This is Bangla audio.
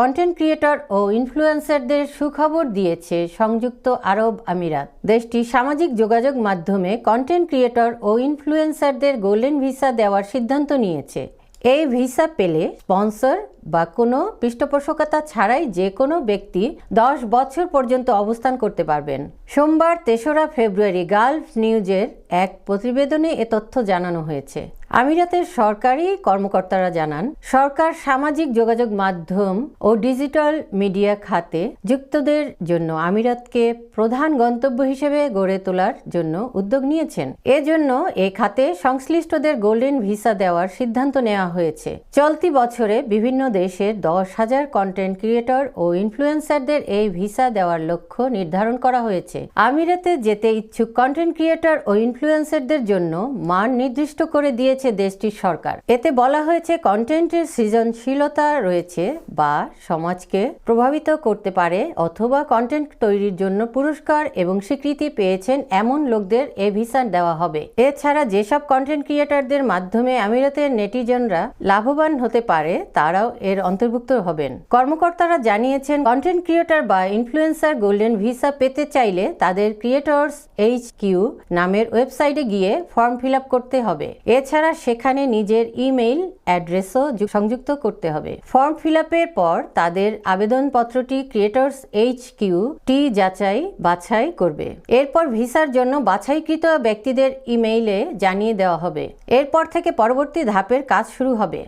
কন্টেন্ট ক্রিয়েটর ও ইনফ্লুয়েন্সারদের সুখবর দিয়েছে সংযুক্ত আরব আমিরাত। দেশটি সামাজিক যোগাযোগ মাধ্যমে কন্টেন্ট ক্রিয়েটর ও ইনফ্লুয়েন্সারদের গোল্ডেন ভিসা দেওয়ার সিদ্ধান্ত নিয়েছে। এই ভিসা পেলে স্পন্সর বা কোনো পৃষ্ঠপোষকতা ছাড়াই যে কোনো ব্যক্তি দশ বছর পর্যন্ত অবস্থান করতে পারবেন। সোমবার তেসরা ফেব্রুয়ারি গালফ নিউজের এক প্রতিবেদনে এ তথ্য জানানো হয়েছে। আমিরাতের সরকারি কর্মকর্তারা জানান, সরকার সামাজিক যোগাযোগ মাধ্যম ও ডিজিটাল মিডিয়া খাতে যুক্তদের জন্য আমিরাতকে প্রধান গন্তব্য হিসেবে গড়ে তোলার জন্য উদ্যোগ নিয়েছেন। এজন্য এ খাতে সংশ্লিষ্টদের গোল্ডেন ভিসা দেওয়ার সিদ্ধান্ত নেওয়া হয়েছে। চলতি বছরে বিভিন্ন দেশের দশ হাজার কন্টেন্ট ক্রিয়েটর ও ইনফ্লুয়েন্সারদের এই ভিসা দেওয়ার লক্ষ্য নির্ধারণ করা হয়েছে। আমিরাতে যেতে ইচ্ছুক কন্টেন্ট ক্রিয়েটর ও ইনফ্লুয়েন্সারদের জন্য মান নির্দিষ্ট করে দিয়েছে দেশটির সরকার। এতে বলা হয়েছে কন্টেন্টের সৃজনশীলতা রয়েছে বা সমাজকে প্রভাবিত করতে পারে অথবা কন্টেন্ট তৈরির জন্য পুরস্কার এবং স্বীকৃতি পেয়েছেন এমন লোকদের এ ভিসা দেওয়া হবে। এছাড়া যেসব কন্টেন্ট ক্রিয়েটারদের মাধ্যমে আমিরাতের নেটিজনরা লাভবান হতে পারে, তারাও এর অন্তর্ভুক্ত হবেন। কর্মকর্তারা জানিয়েছেন কন্টেন্ট ক্রিয়েটর বা ইনফ্লুয়েন্সার গোল্ডেন ভিসা পেতে চাইলে তাদের ক্রিয়েটর্স এইচ কিউ নামের ওয়েবসাইটে গিয়ে ফর্ম ফিল করতে হবে। এছাড়া সেখানে নিজের ইমেইল অ্যাড্রেসও সংযুক্ত করতে হবে। ফর্ম ফিল পর তাদের আবেদনপত্রটি ক্রিয়েটর্স এইচ কিউ টি যাচাই বাছাই করবে। এরপর ভিসার জন্য বাছাইকৃত ব্যক্তিদের ইমেইলে জানিয়ে দেওয়া হবে। এরপর থেকে পরবর্তী ধাপের কাজ শুরু হবে।